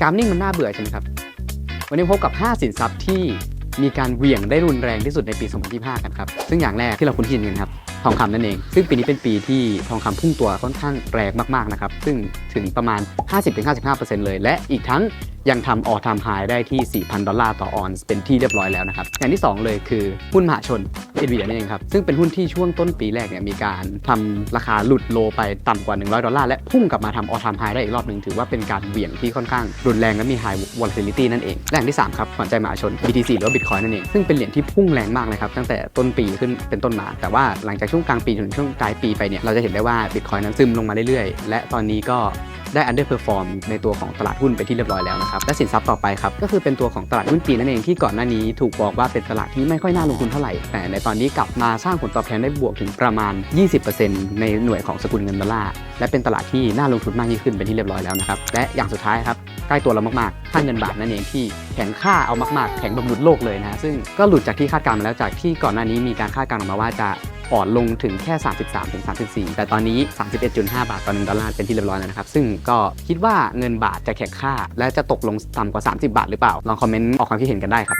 กราฟนิ่งมันน่าเบื่อใช่ไหมครับ วันนี้พบกับ 5 สินทรัพย์ที่มีการเหวี่ยงได้รุนแรงที่สุดในปี 2025 กันครับ ซึ่งอย่างแรกที่เราคุ้นชินกันครับ ทองคำนั่นเอง ซึ่งปีนี้เป็นปีที่ทองคำพุ่งตัวค่อนข้างแรงมากๆนะครับ ซึ่งถึงประมาณ 50-55%เลย และอีกทั้งยังทำออทามไฮได้ที่ 4,000 ดอลลาร์ต่อออนซ์เป็นที่เรียบร้อยแล้วนะครับ อย่างที่ 2 เลยคือหุ้นมหาชน NVIDIA นั่นเองครับ ซึ่งเป็นหุ้นที่ช่วงต้นปีแรกเนี่ยมีการทำราคาหลุดโลไปต่ำกว่า 100 ดอลลาร์และพุ่งกลับมาทำออทามไฮได้อีกรอบหนึ่งถือว่าเป็นการเหวี่ยงที่ค่อนข้างรุนแรงและมี high volatility นั่นเองและอย่างที่ 3 ครับขวัญใจมหาชน BTC หรือว่า Bitcoin นั่นเอง ซึ่งเป็นเหรียญที่พุ่งแรงมากเลยครับตั้งแต่ต้นปีขึ้นเป็นต้นมา แต่ว่าหลังจากช่วงกลางปีจนถึงช่วงปลายปีไปเนี่ยเราจะเห็นได้ว่า Bitcoin นั้นซึมลงมาเรื่อยๆและตอนนี้ก็ ได้ underperform ในตัวของตลาดหุ้นไปที่เรียบร้อยแล้วนะครับและสินทรัพย์ต่อไปครับก็คือเป็นตัวของตลาดหุ้นจีนนั่นเองที่ก่อนหน้านี้ถูกบอกว่าเป็นตลาดที่ไม่ค่อยน่าลงทุนเท่าไหร่ แต่ในตอนนี้กลับมาสร้างผลตอบแทนได้บวกถึงประมาณ 20%ในหน่วยของสกุลเงินดอลลาร์และเป็นตลาดที่น่าลงทุนมากยิ่งขึ้นเป็นที่เรียบร้อยแล้วนะครับและอย่างสุดท้ายครับใกล้ตัวเรามากๆ ค่าเงินบาทนั่นเองที่แข็งค่าเอามากๆ แข็งแบบหลุดโลกเลยนะฮะซึ่งก็หลุดจากที่คาดการณ์มาแล้วจากที่ก่อนหน้านี้มีการคาดการณ์ออกมาว่าจะ อ่อนลงถึงแค่ 33ถึง34 แต่ตอนนี้ 31.5 บาทต่อ1ดอลลาร์เป็นที่เรียบร้อยแล้วนะครับ ซึ่งก็คิดว่าเงินบาทจะแข็งค่า และจะตกลงต่ำกว่า 30 บาทหรือเปล่า ลองคอมเมนต์ออกความคิดเห็นกันได้ครับ